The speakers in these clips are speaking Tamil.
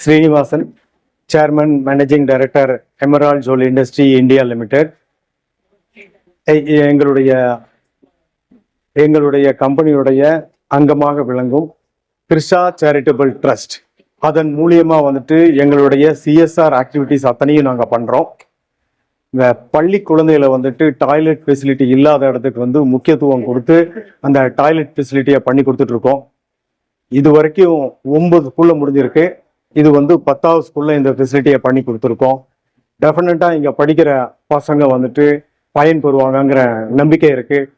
Srinivasan chairman managing director Emerald jewel industry India limited எங்களுடைய எங்களுடைய கம்பெனியுடைய அங்கமாக விளங்கும் கிருஷா சேரிட்டபிள் ட்ரஸ்ட் அதன் மூலியமாக வந்துட்டு எங்களுடைய சிஎஸ்ஆர் ஆக்டிவிட்டிஸ் அத்தனையும் நாங்கள் பண்ணுறோம் இந்த பள்ளி குழந்தைகளை வந்துட்டு டாய்லெட் ஃபெசிலிட்டி இல்லாத இடத்துக்கு வந்து முக்கியத்துவம் கொடுத்து அந்த டாய்லெட் ஃபெசிலிட்டியை பண்ணி கொடுத்துட்ருக்கோம் இது வரைக்கும் ஒன்பது ஸ்கூல்ல முடிஞ்சிருக்கு. இது வந்து பத்தாவது ஸ்கூலில் இந்த ஃபெசிலிட்டியை பண்ணி கொடுத்துருக்கோம். டெஃபினட்டாக இங்கே படிக்கிற பசங்க வந்துட்டு பயன் பெறுவாங்கங்கிற நம்பிக்கை இருக்குது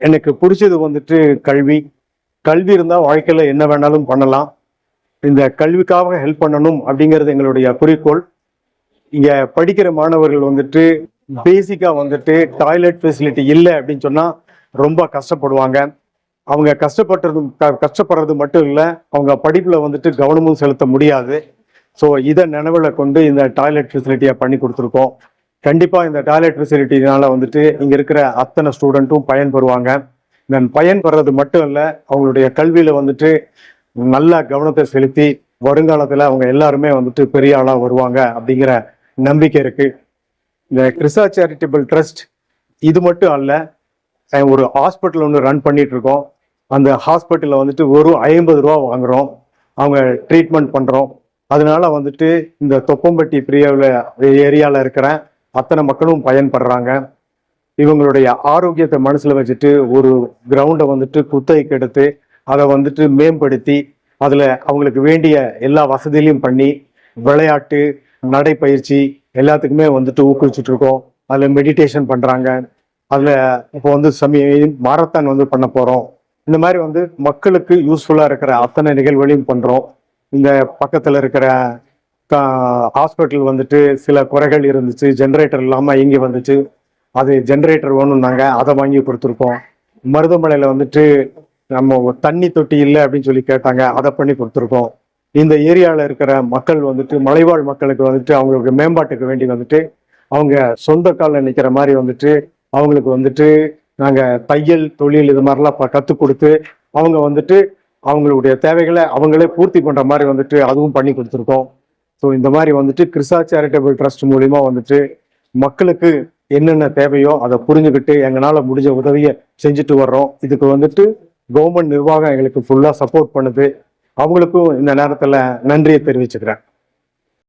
எனக்கு பிடிச்சது வந்துட்டு கல்வி. கல்வி இருந்தால் வாழ்க்கையில் என்ன வேணாலும் பண்ணலாம். இந்த கல்விக்காக ஹெல்ப் பண்ணணும் அப்படிங்கிறது எங்களுடைய குறிக்கோள். இங்கே படிக்கிற மாணவர்கள் வந்துட்டு பேசிக்காக வந்துட்டு டாய்லெட் ஃபெசிலிட்டி இல்லை அப்படின்னு சொன்னால் ரொம்ப கஷ்டப்படுவாங்க. அவங்க கஷ்டப்பட்டது க- கஷ்டப்படுறது மட்டும் இல்லை அவங்க படிப்பில் வந்துட்டு கவனமும் செலுத்த முடியாது. ஸோ இதை நினைவில் கொண்டு இந்த டாய்லெட் ஃபெசிலிட்டியை பண்ணி கொடுத்துருக்கோம். கண்டிப்பாக இந்த டாய்லெட் ஃபெசிலிட்டினால வந்துட்டு இங்கே இருக்கிற அத்தனை ஸ்டூடெண்ட்டும் பயன்பெறுவாங்க. இந்த பயன்பெறது மட்டும் இல்லை அவங்களுடைய கல்வியில் வந்துட்டு நல்ல கவனத்தை செலுத்தி வருங்காலத்தில் அவங்க எல்லாருமே வந்துட்டு பெரிய ஆளாக வருவாங்க அப்படிங்கிற நம்பிக்கை இருக்குது இந்த கிறிஸ்தா சேரிட்டபிள் ட்ரஸ்ட் இது மட்டும் அல்ல ஒரு ஹாஸ்பிட்டல் ஒன்று ரன் பண்ணிட்டு இருக்கோம். அந்த ஹாஸ்பிட்டலில் வந்துட்டு வெறும் ஐம்பது ரூபா வாங்குகிறோம் அவங்க ட்ரீட்மெண்ட் பண்ணுறோம் அதனால வந்துட்டு இந்த தொப்பம்பட்டி பிரியாவில் ஏரியாவில் இருக்கிற அத்தனை மக்களும் பயன்படுறாங்க. இவங்களுடைய ஆரோக்கியத்தை மனசில் வச்சுட்டு ஒரு கிரவுண்டை வந்துட்டு குத்தகைக்கு எடுத்து அதை வந்துட்டு மேம்படுத்தி அதில் அவங்களுக்கு வேண்டிய எல்லா வசதிகளையும் பண்ணி விளையாட்டு நடைப்பயிற்சி எல்லாத்துக்குமே வந்துட்டு ஊக்குவிச்சுட்டு இருக்கோம். மெடிடேஷன் பண்ணுறாங்க அதில் இப்போ வந்து சமீ மாரத்தான் வந்து பண்ண போகிறோம் இந்த மாதிரி வந்து மக்களுக்கு யூஸ்ஃபுல்லாக இருக்கிற அத்தனை நிகழ்வுகளையும் பண்ணுறோம் இந்த பக்கத்தில் இருக்கிற ஹாஸ்பிட்டல் வந்துட்டு சில குறைகள் இருந்துச்சு. ஜென்ரேட்டர் இல்லாமல் இங்கே வந்துச்சு. அது ஜென்ரேட்டர் வேணும்னாங்க அதை வாங்கி கொடுத்துருக்கோம் மருதமலையில் வந்துட்டு நம்ம தண்ணி தொட்டி இல்லை அப்படின்னு சொல்லி கேட்டாங்க அதை பண்ணி கொடுத்துருக்கோம். இந்த ஏரியாவில் இருக்கிற மக்கள் வந்துட்டு மலைவாழ் மக்களுக்கு வந்துட்டு அவங்களுக்கு மேம்பாட்டுக்கு வேண்டி வந்துட்டு அவங்க சொந்த காலில் நிற்கிற மாதிரி வந்துட்டு அவங்களுக்கு வந்துட்டு நாங்கள் தையல் தொழில் இது மாதிரிலாம் ப- கற்றுக் கொடுத்து அவங்க வந்துட்டு அவங்களுடைய தேவைகளை அவங்களே பூர்த்தி பண்ணுற மாதிரி வந்துட்டு அதுவும் பண்ணி கொடுத்துருக்கோம். ஸோ இந்த மாதிரி வந்துட்டு கிறிஸ்டா சேரிட்டபிள் ட்ரஸ்ட் மூலிமா வந்துட்டு மக்களுக்கு என்னென்ன தேவையோ அதை புரிஞ்சுக்கிட்டு எங்களால் முடிஞ்ச உதவியை செஞ்சுட்டு வர்றோம். இதுக்கு வந்துட்டு கவர்மெண்ட் நிர்வாகம் எங்களுக்கு ஃபுல்லாக சப்போர்ட் பண்ணுது. அவங்களுக்கும் இந்த நேரத்தில் நன்றியை தெரிவிச்சுக்கிறேன்.